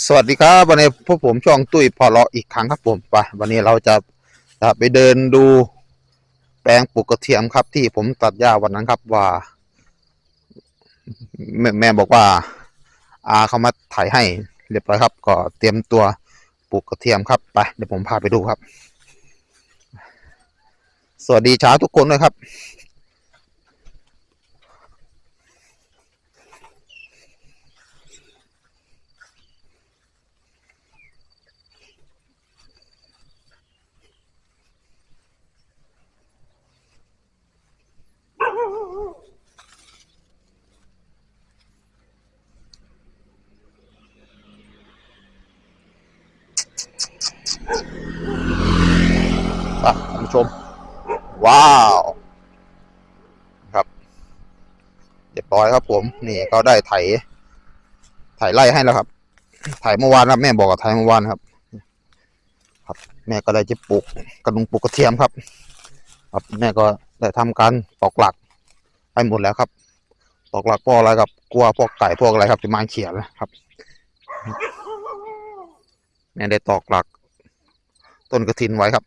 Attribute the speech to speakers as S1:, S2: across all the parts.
S1: สวัสดีครับวันนี้พวกผมช่องตุ้ยพอเลาะอีกครั้งครับผมไปวันนี้เราจะจะไปเดินดูแปลงปลูกกระเทียมครับ ที่ผมตัดหญ้าวันนั้นครับว่า แม่แม่บอกว่า อาเขามาถ่ายให้เรียบร้อยครับ ก็เตรียมตัวปลูกกระเทียมครับไปเดี๋ยวผมพาไปดูครับ สวัสดีเช้าทุกคนเลยครับ อะท่านผู้ชม ว้าวครับเรียบร้อยครับผม นี่ก็ได้ไถ ไถไล่ให้แล้วครับ ไถเมื่อวานครับแม่บอกกับไถเมื่อวานครับ ครับ แม่ก็ได้จะปลูกกระดุงปลูกกระเทียมครับ ครับแม่ก็ได้ทำการตอกหลักไปหมดแล้วครับตอกหลักพวกอะไรครับกลัวพวกไก่พวกอะไรครับจะมาเขียนนะครับแม่ได้ตอกหลัก ต้นกระถินไว้ครับ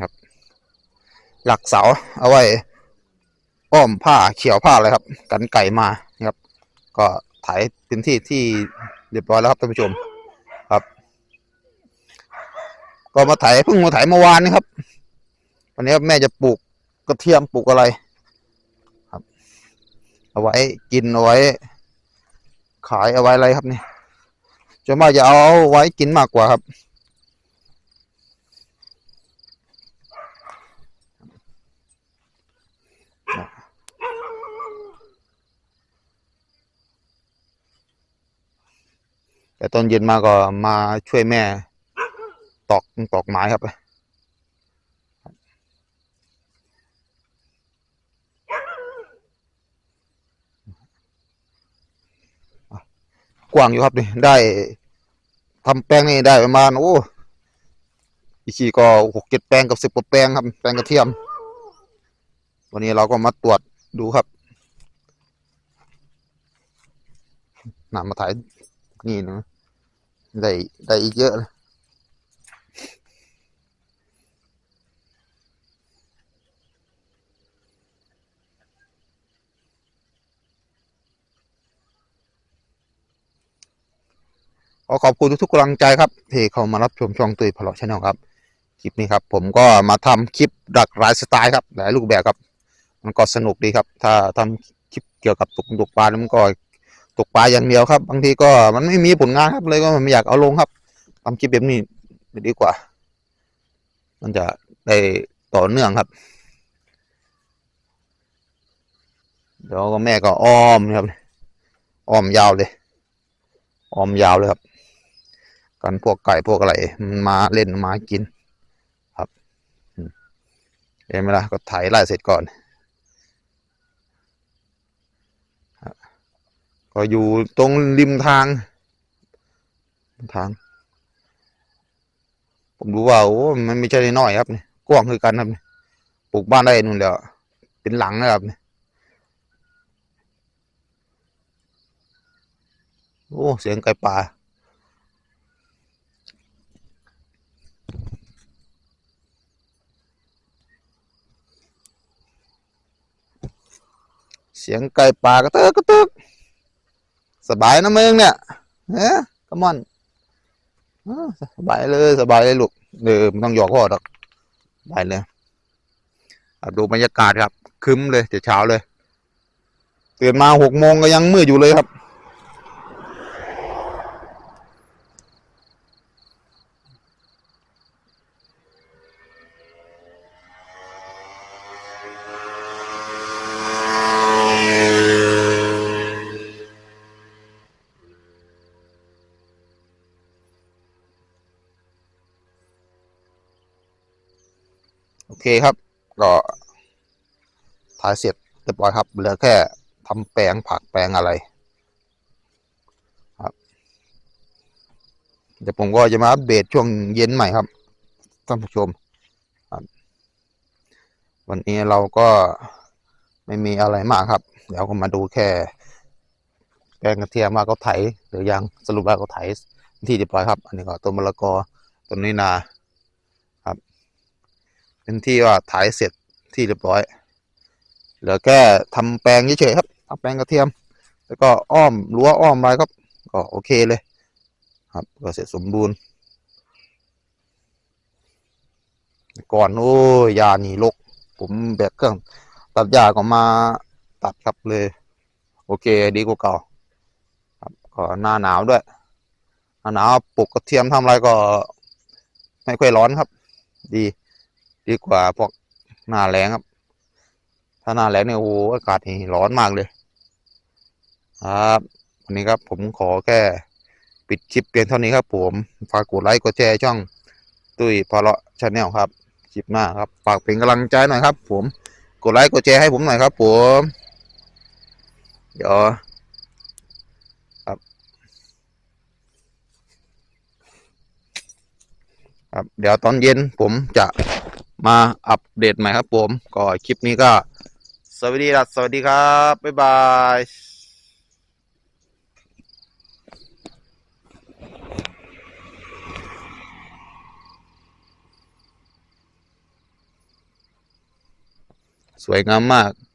S1: ครับ หลักเสาเอาไว้อ้อมผ้าเขียวผ้าอะไรครับ กันไก่มาครับ ก็ถ่ายพื้นที่ที่เรียบร้อยแล้วครับท่านผู้ชมครับ ก็มาถ่ายเพิ่งมาถ่ายเมื่อวานนี้ครับวันนี้แม่จะปลูกกระเทียมปลูกอะไร ครับ เอาไว้กินเอาไว้ ขายเอาไว้อะไรครับเนี่จะมาจะเอาไว้กินมากกว่าครับ แต่ตอนเย็นมาก็มาช่วยแม่ตอกตอกไม้ครับ กว้างอยู่ครับนี่ได้ทำแป้งนี่ได้ประมาณโอ้อีกทีก็หกเจ็ดแปลงกับสิบกว่าแปลงครับ แปลงกระเทียม วันนี้เราก็มาตรวจดูครับนามาถ่ายนี่นะได้ได้อีกเยอะเลย ขอขอบคุณทุกๆกำลังใจครับที่เข้ามารับชมช่องตุยพลอชแนลครับคลิปนี้ครับ ผมก็มาทำคลิปหลากหลายสไตล์ครับหลายรูปแบบครับ มันก็สนุกดีครับ ถ้าทำคลิปเกี่ยวกับตกตกปลามันก็ตกปลาอย่างเดียวครับ บางทีก็มันไม่มีผลงานครับเลยก็ไม่อยากเอาลงครับทำคลิปแบบนี้ดีกว่า มันจะได้ต่อเนื่องครับเดี๋ยวก็แม่ก็อ้อมนะครับอ้อมยาวเลย อ้อมยาวเลยครับ กันพวกไก่พวกอะไรมันมาเล่นมากิน ครับเห็นไหมล่ะก็ไถไล่เสร็จก่อนก็อยู่ตรงริมทาง ทาง ผมดูว่าโอ้มันไม่ใช่น้อยครับนี่กว้างคือกันครับนี่ปลูกบ้านได้นู่นแล้วเป็นหลังนะครับนี่โอ้ เสียงไก่ป่า สียงไก่ป่ากระเตกกระตึกสบายนะมึงเนี่ยเฮ้ยกมอนสบายเลยสบายเลยลูกเออไม่ต้องหยอกพ่อหรอกสบายเลยดูบรรยากาศครับคึ้มเลยแต่เช้าเลยตื่นมาหกโมงก็ยังมืดอยู่เลยครับ โอเคครับ ก็ถ่ายเสร็จเรียบร้อยครับ เหลือแค่ทำแปลงผักแปลงอะไรครับเดี๋ยวผมก็จะมาอัปเดตช่วงเย็นใหม่ครับท่านผู้ชมครับ วันนี้เราก็ไม่มีอะไรมากครับ เดี๋ยวก็มาดูแค่แปลงกระเทียมว่าเขาไถหรือยังสรุปว่าเขาไถที่เรียบร้อยครับ อันนี้ก็ต้นมะละกอต้นนี้นา เป็นที่ว่าไถเสร็จที่เรียบร้อยเหลือแค่ทำแปลงเฉยๆครับทำแปลงกระเทียม แล้วก็อ้อมรั้วอ้อมอะไรครับ ก็โอเคเลย ครับก็เสร็จสมบูรณ์ก่อนโอ้ยยาหนีลก ผมแบกเครื่อง ตัดหญ้าก็มาตัดครับเลย โอเคดีกว่าเก่า ครับก็หน้าหนาวด้วยหน้าหนาวปลูกกระเทียมทำอะไรก็ ไม่ค่อยร้อนครับ ดี ดีกว่าพวกหน้าแรงครับ ถ้าหน้าแรงเนี่ยโอ้โหอากาศนี่ร้อนมากเลยครับวันนี้ครับผมขอแค่ปิดคลิปเพียงเท่านี้ครับผม ฝากกดไลค์กดแชร์ช่องตุ้ยพอเลาะชาแนลครับคลิปหน้าครับ ฝากเป็นกำลังใจหน่อยครับ ผมกดไลค์กดแชร์ให้ผมหน่อยครับ ผมเดี๋ยวครับครับ เดี๋ยวตอนเย็นผมจะ มาอัปเดตใหม่ครับผมก็คลิปนี้ก็ สวัสดีครับสวัสดีครับ บ๊ายบายสวยงามมาก